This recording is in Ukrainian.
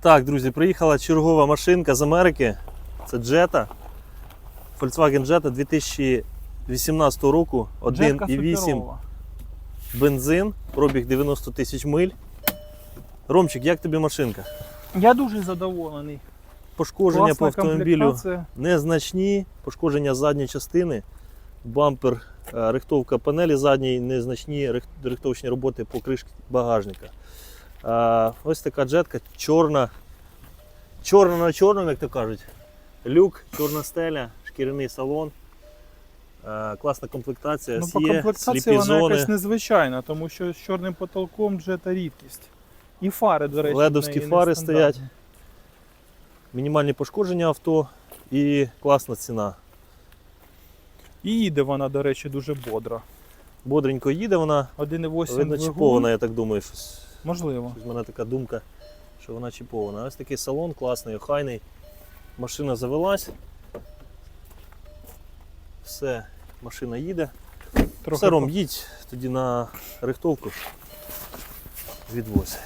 Так, друзі, приїхала чергова машинка з Америки. Це Jetta. Volkswagen Jetta 2018 року. 1,8 бензин, пробіг 90 тисяч миль. Ромчик, як тобі машинка? Я дуже задоволений. Пошкодження по автомобілю незначні, пошкодження задньої частини, бампер, е, рихтовка панелі задньої, незначні рих- рихтовочні роботи по кришці багажника. Ось така джетка, чорна, чорна на чорному, як то кажуть. Люк, чорна стеля, шкіряний салон. Класна комплектація, Ну, по комплектації сліпі вона зони, якась незвичайна, тому що з чорним потолком джета рідкість. І фари, до речі, Ледовські фари стоять. мінімальні пошкодження авто і класна ціна. І їде вона, до речі, дуже бодро. Бодренько їде вона, 1,8 видно чіпована, я так думаю. Щось. Можливо. У мене така думка, що вона чіпована. Ось такий салон класний, охайний. Машина завелась. Все, машина їде. Трохи Все, Ром, їдь тоді на рихтовку. Відвозь.